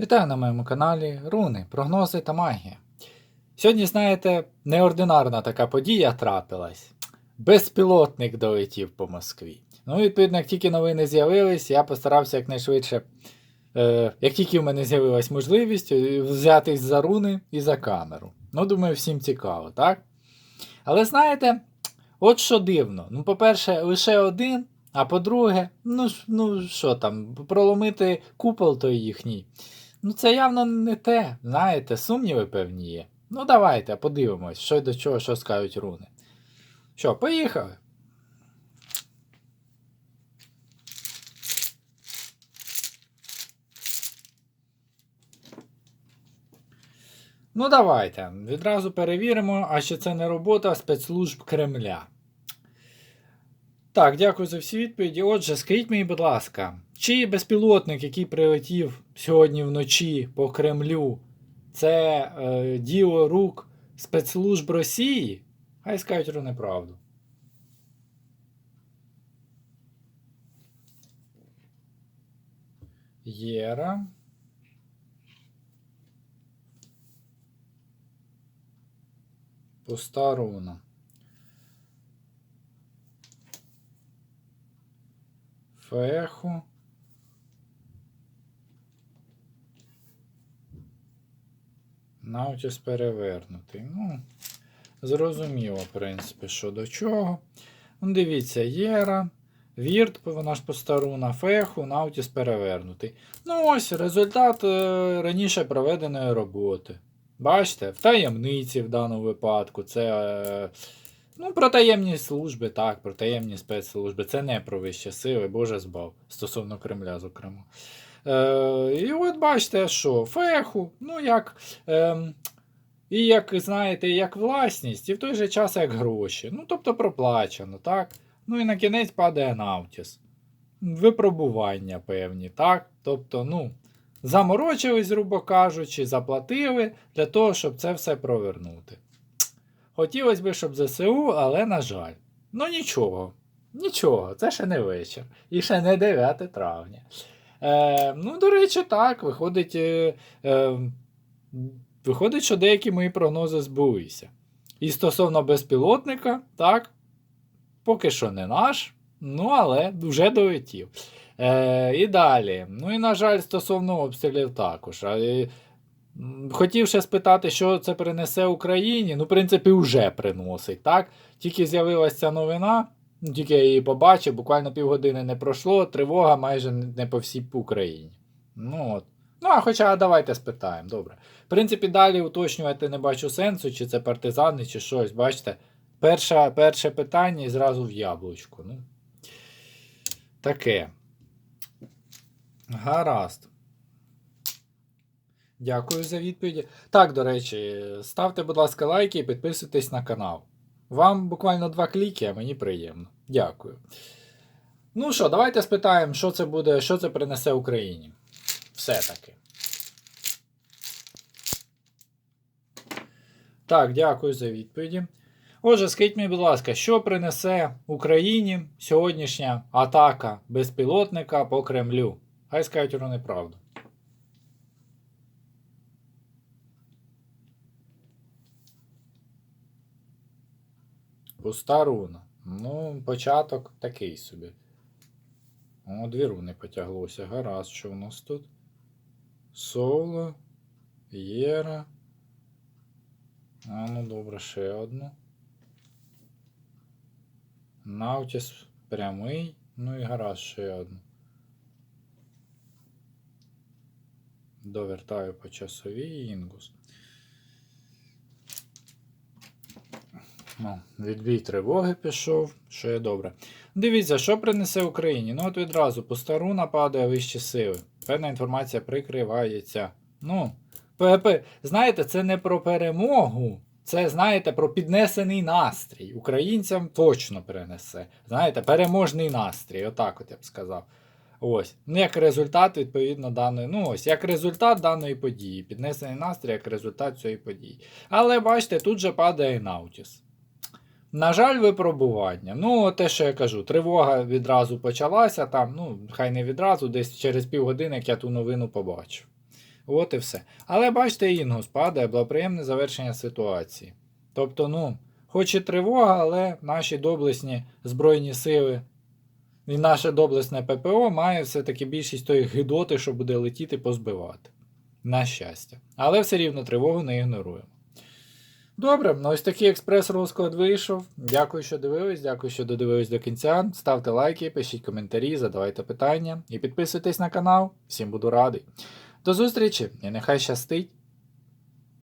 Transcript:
Вітаю на моєму каналі Руни, прогнози та магія. Сьогодні, знаєте, неординарна така подія трапилась. Безпілотник долетів по Москві. Ну, відповідно, як тільки новини з'явились, я постарався якнайшвидше, е, як тільки в мене з'явилась можливість, е, взятись за руни і за камеру. Ну, думаю, всім цікаво, так? Але знаєте, от що дивно. Ну, по-перше, лише один, а по-друге, ну, ну що там, проломити купол той їхній. Ну, це явно не те, знаєте, сумніви певні є. Ну, давайте подивимось, що до чого, що скажуть руни. Що, поїхали? Ну, давайте. Відразу перевіримо, а що це не робота спецслужб Кремля. Так, дякую за всі відповіді. Отже, скажіть мені, будь ласка, чи безпілотник, який прилетів сьогодні вночі по Кремлю, це е, діло рук спецслужб Росії? Хай скажуть про неправду. Єра. Пуста руна. Феху. Наутіс перевернутий. Ну, зрозуміло, в принципі, що до чого. Ну, дивіться, Єра, Вірт, вона ж постаруна, Феху, Наутіс перевернутий. Ну, ось результат е, раніше проведеної роботи. Бачите, в таємниці в даному випадку. Це. Е, Ну, про таємні служби, так, про таємні спецслужби. Це не про вищі сили, Боже збав, стосовно Кремля, зокрема. Е, і от бачите, що феху, ну як. Е, і як знаєте, як власність, і в той же час як гроші. Ну, тобто проплачено, так? Ну і на кінець падає Наутіс. Випробування певні, так? Тобто, ну, заморочились, грубо кажучи, заплатили для того, щоб це все провернути. Хотілося б, щоб ЗСУ, але на жаль. Ну нічого. Нічого, це ще не вечір. І ще не 9 травня. Е, ну, до речі, так, виходить, е, е, виходить, що деякі мої прогнози збулися. І стосовно безпілотника, так, поки що не наш, ну, але вже долетів. Е, і далі. Ну і, на жаль, стосовно обстрілів також. Е, Хотів ще спитати, що це принесе Україні. Ну, в принципі, вже приносить, так? Тільки з'явилася новина, тільки я її побачив, буквально півгодини не пройшло, тривога майже не по всій Україні. Ну от. Ну, а хоча давайте спитаємо, добре. В принципі, далі уточнювати не бачу сенсу, чи це партизани, чи щось. Бачите, перше, перше питання і зразу в яблучку. Ну. Таке. Гаразд. Дякую за відповіді. Так, до речі, ставте, будь ласка, лайки і підписуйтесь на канал. Вам буквально два кліки, а мені приємно. Дякую. Ну що, давайте спитаємо, що це буде, що це принесе Україні. Все-таки. Так, дякую за відповіді. Отже, скажіть мені, будь ласка, що принесе Україні сьогоднішня атака безпілотника по Кремлю? Хай скажуть про неправду. Пуста руна. Ну, початок такий собі. О, дві руни потяглося. Гаразд, що в нас тут? Соло, Єра. А, ну добре, ще одну. Наутіс прямий. Ну і гаразд ще одну. Довертаю по часовій інгус. Ну, відбій тривоги пішов, що є добре. Дивіться, що принесе Україні. Ну, от відразу пуста руна падає вищі сили. Певна інформація прикривається. Ну, ПП, знаєте, це не про перемогу. Це, знаєте, про піднесений настрій. Українцям точно перенесе. Знаєте, переможний настрій. Отак от я б сказав. Ось. Ну, як результат, відповідно, даної. Ну, ось, як результат даної події. Піднесений настрій як результат цієї події. Але бачите, тут же падає Наутіс. На жаль, випробування. Ну, те, що я кажу, тривога відразу почалася там, ну, хай не відразу, десь через півгодини, як я ту новину побачив. От і все. Але бачите, інгус падає, благоприємне завершення ситуації. Тобто, ну, хоч і тривога, але наші доблесні Збройні сили і наше доблесне ППО має все-таки більшість тої гидоти, що буде летіти, позбивати. На щастя. Але все рівно тривогу не ігноруємо. Добре, ну ось такий експрес-розклад вийшов. Дякую, що дивились, дякую, що додивились до кінця. Ставте лайки, пишіть коментарі, задавайте питання і підписуйтесь на канал. Всім буду радий. До зустрічі і нехай щастить!